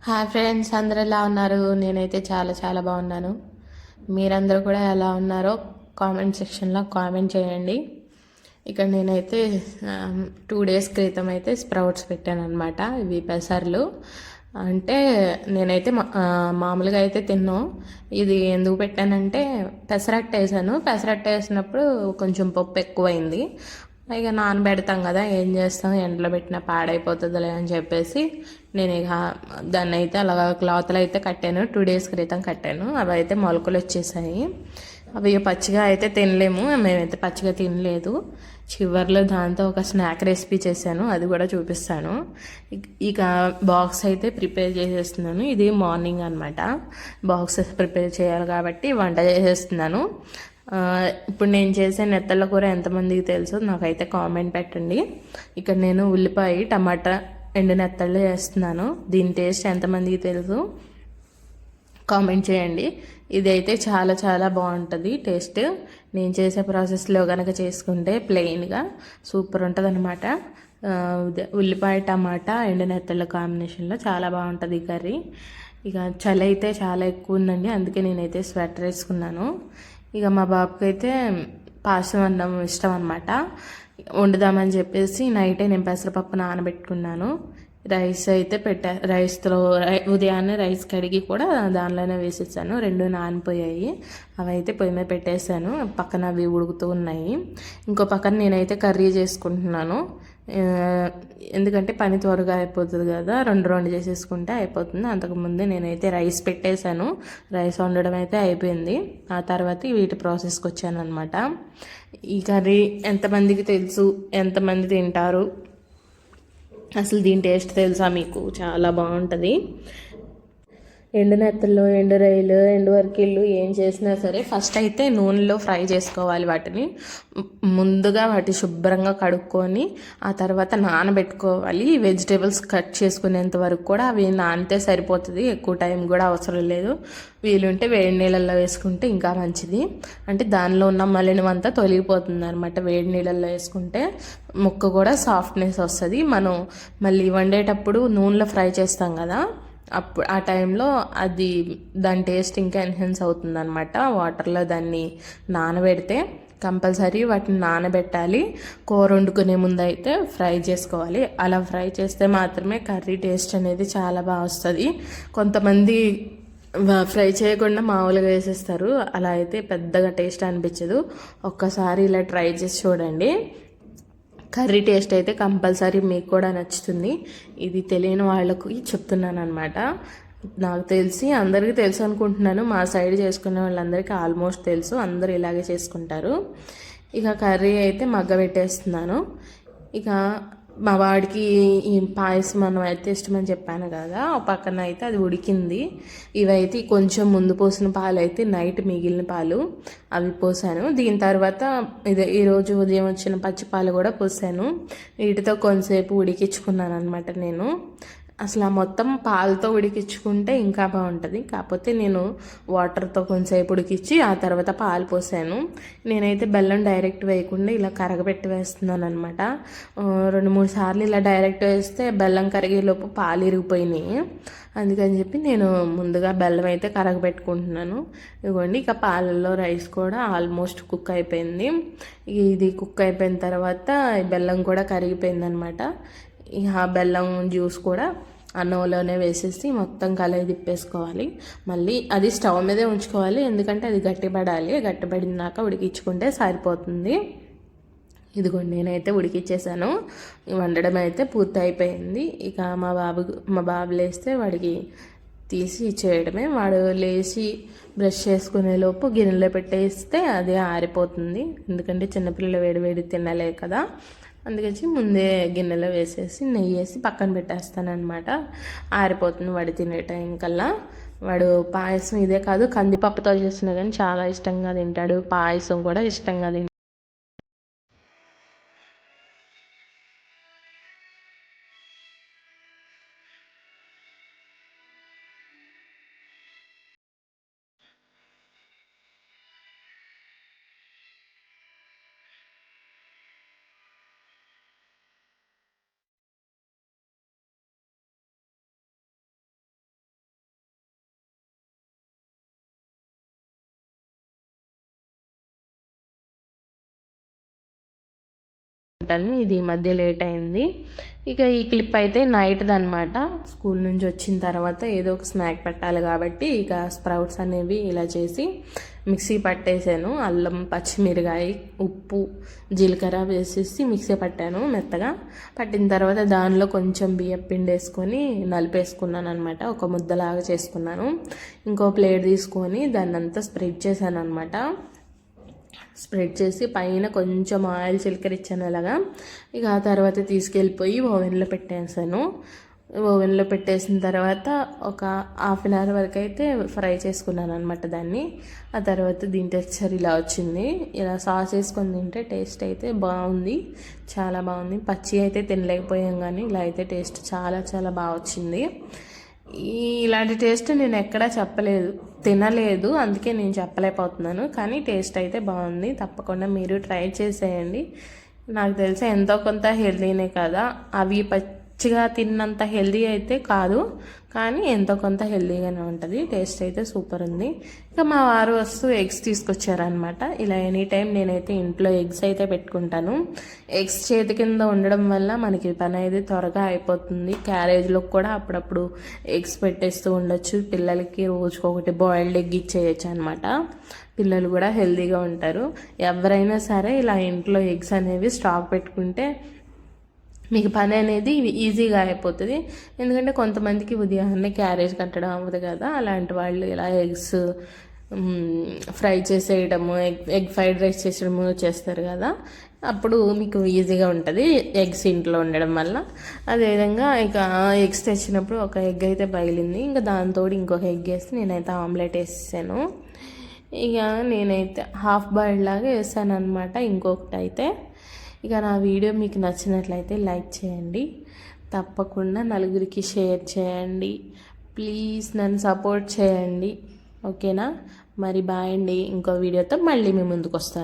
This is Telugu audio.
హాయ్ ఫ్రెండ్స్ అందరు ఎలా ఉన్నారు? నేనైతే చాలా చాలా బాగున్నాను. మీరందరూ కూడా ఎలా ఉన్నారో కామెంట్ సెక్షన్లో కామెంట్ చేయండి. ఇక్కడ నేనైతే um, టూ డేస్ క్రితం అయితే స్ప్రౌట్స్ పెట్టాను అనమాట ఇవి పెసర్లు. అంటే నేనైతే మా- మామూలుగా అయితే తిన్నాం. ఇది ఎందుకు పెట్టానంటే పెసరట్టు వేసాను. పెసరట్టు వేసినప్పుడు కొంచెం పప్పు ఎక్కువైంది. ఇక నానబెడతాం కదా ఏం చేస్తాం? ఎండలో పెట్టిన పాడైపోతుందిలే అని చెప్పేసి నేను ఇక దాన్ని అయితే అలాగ క్లాత్లో అయితే కట్టాను. టూ డేస్ క్రితం కట్టాను. అవి అయితే మొలకలు వచ్చేసాయి. అవి పచ్చిగా అయితే తినలేము. మేమైతే పచ్చిగా తినలేదు. చివర్లో దాంతో ఒక స్నాక్ రెసిపీ చేశాను. అది కూడా చూపిస్తాను. ఇక- బాక్స్ అయితే ప్రిపేర్ చేసేస్తున్నాను. ఇది మార్నింగ్ అనమాట బాక్స్ ప్రిపేర్ చేయాలి కాబట్టి వంట చేసేస్తున్నాను. ఇప్పుడు నేను చేసే నెత్తళ్ళ కూర ఎంతమందికి తెలుసో నాకైతే కామెంట్ పెట్టండి. ఇక్కడ నేను ఉల్లిపాయ టమాటా ఎండు నెత్తళ్ళు చేస్తున్నాను దీని టేస్ట్ ఎంతమందికి తెలుసు? కామెంట్ చేయండి. ఇది అయితే చాలా చాలా బాగుంటుంది టేస్ట్. నేను చేసే ప్రాసెస్లో కనుక చేసుకుంటే ప్లెయిన్గా సూపర్ ఉంటుంది అనమాట ఉల్లిపాయ టమాటా ఎండు నెత్తళ్ళ కాంబినేషన్లో చాలా బాగుంటుంది ఈ కర్రీ. ఇక చలి అయితే చాలా ఎక్కువ ఉందండి. అందుకే నేనైతే స్వెటర్ వేసుకున్నాను. ఇక మా బాబుకి అయితే అన్నం ఇష్టం అనమాట వండుదామని చెప్పేసి నైటే నేను పెసరపప్పు నానబెట్టుకున్నాను. రైస్ అయితే పెట్టా రైస్లో రై ఉదయాన్నే రైస్ కడిగి కూడా దానిలోనే వేసేసాను. రెండు నానిపోయాయి. అవి అయితే పొయ్యి మీద పెట్టేశాను. పక్కన అవి ఉడుకుతూ ఉన్నాయి. ఇంకో పక్కన నేనైతే కర్రీ చేసుకుంటున్నాను. ఎందుకంటే పని త్వరగా అయిపోతుంది కదా రెండు రెండు చేసేసుకుంటే అయిపోతుంది. అంతకుముందే నేనైతే రైస్ పెట్టేశాను. రైస్ వండడం అయితే అయిపోయింది. ఆ తర్వాత వీటి ప్రాసెస్కి వచ్చాను అనమాట ఈ కర్రీ ఎంతమందికి తెలుసు? ఎంతమంది తింటారు? అసలు దీని టేస్ట్ తెలుసా మీకు? చాలా బాగుంటుంది. ఎండు నెత్తలు ఎండు రైలు ఎండు వర్కిళ్ళు ఏం చేసినా సరే ఫస్ట్ అయితే నూనెలో ఫ్రై చేసుకోవాలి వాటిని. ముందుగా వాటి శుభ్రంగా కడుక్కొని ఆ తర్వాత నానబెట్టుకోవాలి. వెజిటేబుల్స్ కట్ చేసుకునేంత వరకు కూడా అవి నానితే సరిపోతుంది. ఎక్కువ టైం కూడా అవసరం లేదు. వీలుంటే వేడి నీళ్ళల్లో వేసుకుంటే ఇంకా మంచిది. అంటే దానిలో ఉన్న మలినం అంతా తొలగిపోతుంది అనమాట వేడి నీళ్ళల్లో వేసుకుంటే. ముక్క కూడా సాఫ్ట్నెస్ వస్తుంది. మనం మళ్ళీ వండేటప్పుడు నూనెలో ఫ్రై చేస్తాం కదా. అప్పుడు ఆ టైంలో అది దాని టేస్ట్ ఇంకా ఎన్హెన్స్ అవుతుంది అనమాట వాటర్లో దాన్ని నానబెడితే కంపల్సరీ వాటిని నానబెట్టాలి. కూర వండుకునే ముందు అయితే ఫ్రై చేసుకోవాలి. అలా ఫ్రై చేస్తే మాత్రమే కర్రీ టేస్ట్ అనేది చాలా బాగా వస్తుంది. కొంతమంది ఫ్రై చేయకుండా మామూలుగా వేసేస్తారు అలా అయితే పెద్దగా టేస్ట్ అనిపించదు. ఒక్కసారి ఇలా ట్రై చేసి చూడండి. కర్రీ టేస్ట్ అయితే కంపల్సరీ మీకు కూడా నచ్చుతుంది. ఇది తెలియని వాళ్ళకు చెప్తున్నాను అనమాట నాకు తెలిసి అందరికీ తెలుసు అనుకుంటున్నాను. మా సైడ్ చేసుకునే వాళ్ళందరికీ ఆల్మోస్ట్ తెలుసు. అందరూ ఇలాగే చేసుకుంటారు. ఇక కర్రీ అయితే మగ్గ పెట్టేస్తున్నాను ఇక మా వాడికి ఈ పాయసం అన్నం అయితే ఇష్టమని చెప్పాను కదా ఆ పక్కన అయితే అది ఉడికింది. ఇవైతే కొంచెం ముందు పోసిన పాలు అయితే నైట్ మిగిలిన పాలు అవి పోసాను. దీని తర్వాత ఇదే ఈరోజు ఉదయం వచ్చిన పచ్చి పాలు కూడా పోసాను. వీటితో కొంతసేపు ఉడికించుకున్నాను అనమాట నేను. అసలు ఆ మొత్తం పాలతో ఉడికించుకుంటే ఇంకా బాగుంటుంది. కాకపోతే నేను వాటర్తో కొంచెంసేపు ఉడికించి ఆ తర్వాత పాలు పోసాను. నేనైతే బెల్లం డైరెక్ట్ వేయకుండా ఇలా కరగబెట్టి వేస్తున్నాను అనమాట రెండు మూడు సార్లు ఇలా డైరెక్ట్ వేస్తే బెల్లం కరిగేలోపు పాలు ఇరిగిపోయినాయి. అందుకని చెప్పి నేను ముందుగా బెల్లం అయితే కరగబెట్టుకుంటున్నాను. ఇదిగోండి ఇక పాలల్లో రైస్ కూడా ఆల్మోస్ట్ కుక్ అయిపోయింది. ఇది కుక్ అయిపోయిన తర్వాత బెల్లం కూడా కరిగిపోయింది అనమాట ఇక బెల్లం జ్యూస్ కూడా అన్నంలోనే వేసేసి మొత్తం కలయి తిప్పేసుకోవాలి. మళ్ళీ అది స్టవ్ మీదే ఉంచుకోవాలి. ఎందుకంటే అది గట్టిపడాలి. గట్టిపడినాక ఉడికించుకుంటే సరిపోతుంది. ఇదిగోండి నేనైతే ఉడికిచ్చేసాను. వండడం అయితే పూర్తి అయిపోయింది. ఇక మా బాబు మా బాబు లేస్తే వాడికి తీసి ఇచ్చేయడమే. వాడు లేచి బ్రష్ చేసుకునే లోపు గిన్నెలో పెట్టేస్తే అది ఆరిపోతుంది. ఎందుకంటే చిన్నపిల్లలు వేడి వేడి తినలే కదా. అందుకని ముందే గిన్నెలో వేసేసి నెయ్యి వేసి పక్కన పెట్టేస్తానమాట ఆరిపోతుంది వాడి తినే టైం కల్లా. వాడు పాయసం ఇదే కాదు కందిపప్పుతో చేసిన కానీ చాలా ఇష్టంగా తింటాడు. పాయసం కూడా ఇష్టంగా తింటాడు. ఉంటాను ఇది మధ్య లేట్ అయింది. ఇక ఈ క్లిప్ అయితే నైట్ది అనమాట స్కూల్ నుంచి వచ్చిన తర్వాత ఏదో ఒక స్నాక్ పెట్టాలి కాబట్టి ఇక స్ప్రౌట్స్ అనేవి ఇలా చేసి మిక్సీ పట్టేసాను. అల్లం పచ్చిమిరకాయ ఉప్పు జీలకర్ర వేసేసి మిక్సీ పట్టాను మెత్తగా. పట్టిన తర్వాత దానిలో కొంచెం బియ్యం పిండి వేసుకొని నలిపేసుకున్నాను అనమాట ఒక ముద్దలాగా చేసుకున్నాను. ఇంకో ప్లేట్ తీసుకొని దాన్ని అంతా స్ప్రెడ్ చేశాను అనమాట స్ప్రెడ్ చేసి పైన కొంచెం ఆయిల్ చిలకరిచ్చాను అలాగా. ఇక ఆ తర్వాత తీసుకెళ్ళిపోయి ఓవెన్లో పెట్టేసాను. ఓవెన్లో పెట్టేసిన తర్వాత ఒక హాఫ్ అన్ అవర్ వరకు అయితే ఫ్రై చేసుకున్నాను అనమాట దాన్ని. ఆ తర్వాత దీని టెక్స్చర్ ఇలా వచ్చింది. ఇలా సాస్ వేసుకొని తింటే టేస్ట్ అయితే బాగుంది. చాలా బాగుంది. పచ్చి అయితే తినలేకపోయాం కానీ ఇలా అయితే టేస్ట్ చాలా చాలా బాగా వచ్చింది. ఇలాంటి టేస్ట్ నేను ఎక్కడా చెప్పలేదు తినలేదు అందుకే నేను చెప్పలేకపోతున్నాను. కానీ టేస్ట్ అయితే బాగుంది తప్పకుండా మీరు ట్రై చేసేయండి. నాకు తెలిసి ఎంతో కొంత హెల్దీనే కదా. అవి ప పచ్చిగా తిన్నంత హెల్దీ అయితే కాదు కానీ ఎంతో కొంత హెల్దీగానే ఉంటుంది. టేస్ట్ అయితే సూపర్ ఉంది. ఇంకా మా వారు వస్తూ ఎగ్స్ తీసుకొచ్చారనమాట ఇలా ఎనీ టైం నేనైతే ఇంట్లో ఎగ్స్ అయితే పెట్టుకుంటాను. ఎగ్స్ చేతి కింద ఉండడం వల్ల మనకి పని అయితే త్వరగా అయిపోతుంది. క్యారేజ్లో కూడా అప్పుడప్పుడు ఎగ్స్ పెట్టేస్తూ ఉండొచ్చు. పిల్లలకి రోజుకొకటి బాయిల్డ్ ఎగ్ ఇచ్చేయచ్చు అనమాట పిల్లలు కూడా హెల్దీగా ఉంటారు. ఎవరైనా సరే ఇలా ఇంట్లో ఎగ్స్ అనేవి స్టాక్ పెట్టుకుంటే మీకు పని అనేది ఈజీగా అయిపోతుంది. ఎందుకంటే కొంతమందికి ఉదయాన్నే క్యారేజ్ కట్టడం అవ్వదు కదా. అలాంటి వాళ్ళు ఇలా ఎగ్స్ ఫ్రై చేసేయడము ఎగ్ ఎగ్ ఫ్రైడ్ రైస్ చేసేయడము చేస్తారు కదా. అప్పుడు మీకు ఈజీగా ఉంటుంది ఎగ్స్ ఇంట్లో ఉండడం వల్ల. అదేవిధంగా ఇక ఎగ్స్ తెచ్చినప్పుడు ఒక ఎగ్ అయితే బయలింది. ఇంకా దాంతో ఇంకొక ఎగ్ వేసి నేనైతే ఆమ్లెట్ వేసాను ఇక నేనైతే హాఫ్ బాయిల్డ్ లాగా వేసాను అనమాట ఇంకొకటి అయితే ఇక నా వీడియో మీకు నచ్చినట్లయితే లైక్ చేయండి. తప్పకుండా నలుగురికి షేర్ చేయండి. ప్లీజ్ నన్ను సపోర్ట్ చేయండి. ఓకేనా? మరి బాయ్ అండి. ఇంకో వీడియోతో మళ్ళీ మీ ముందుకు వస్తాను.